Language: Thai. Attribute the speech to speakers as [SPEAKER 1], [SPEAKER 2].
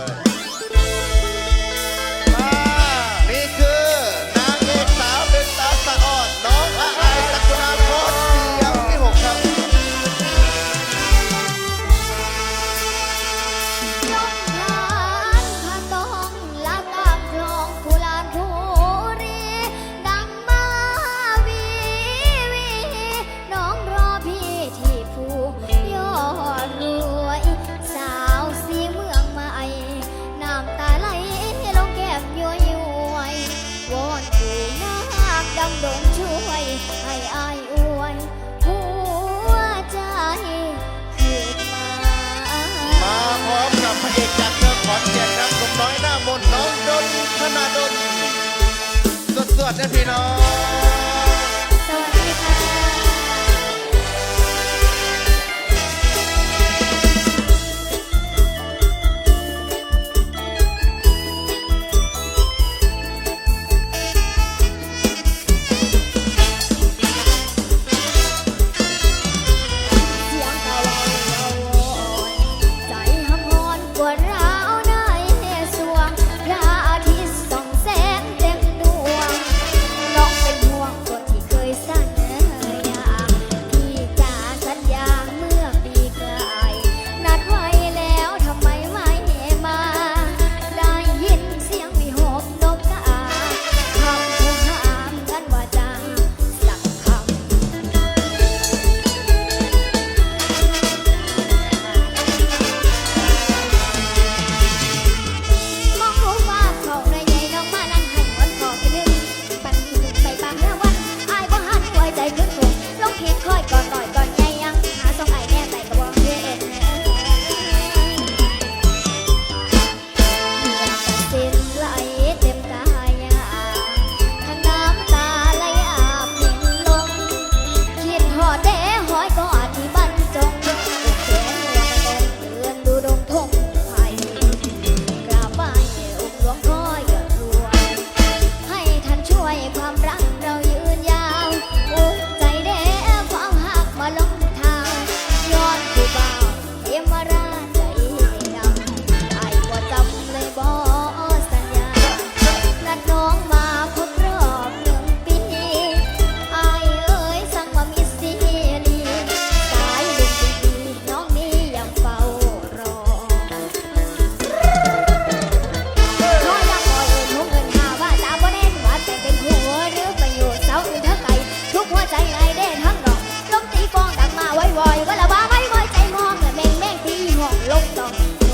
[SPEAKER 1] much. จา
[SPEAKER 2] กเมือขอนแก่นครับหอมน้อยหน้ามนน้องดนธนาดนสวดๆนะพี่น้อง stop.